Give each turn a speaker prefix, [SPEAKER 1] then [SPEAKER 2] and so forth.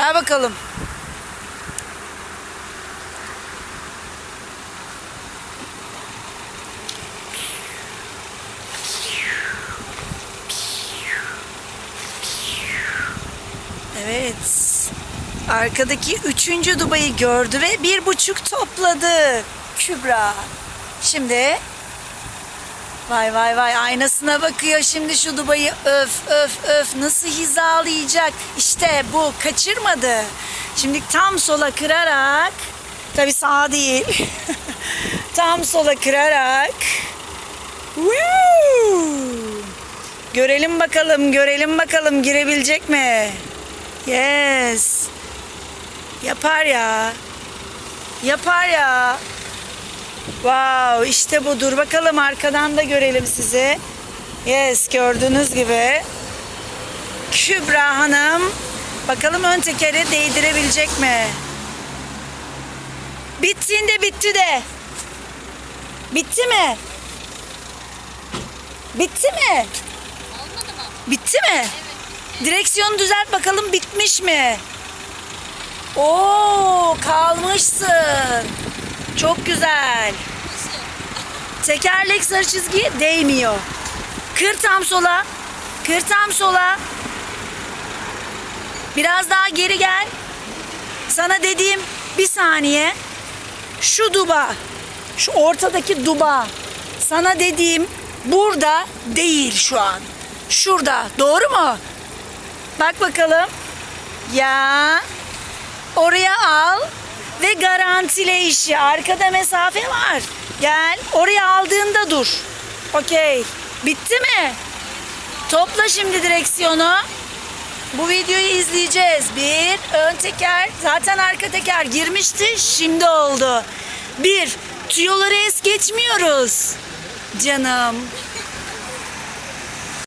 [SPEAKER 1] Gel bakalım. Evet. Arkadaki üçüncü dubayı gördü ve bir buçuk topladı. Kübra. Şimdi Vay vay vay aynasına bakıyor şimdi şu dubayı öf öf öf nasıl hizalayacak. İşte bu kaçırmadı. Şimdi tam sola kırarak tabi sağa değil tam sola kırarak Woo! görelim bakalım görelim bakalım girebilecek mi? Yes. Yapar ya. Yapar ya. Wow işte bu. Dur bakalım arkadan da görelim sizi. Yes gördüğünüz gibi. Kübra Hanım. Bakalım ön tekeri değdirebilecek mi? Bittiğinde bitti de. Bitti mi? Bitti mi? Bitti mi? Direksiyonu düzelt bakalım bitmiş mi? Oo kalmışsın. Çok güzel. Tekerlek sarı çizgiye değmiyor. Kır tam sola. Kır tam sola. Biraz daha geri gel. Sana dediğim bir saniye. Şu duba. Şu ortadaki duba. Sana dediğim burada değil şu an. Şurada. Doğru mu? Bak bakalım. Ya. Oraya al ve garantile işi. Arkada mesafe var. Gel. Oraya aldığında dur. Okey. Bitti mi? Topla şimdi direksiyonu. Bu videoyu izleyeceğiz. Bir, ön teker. Zaten arka teker girmişti. Şimdi oldu. Bir, tüyoları es geçmiyoruz. Canım.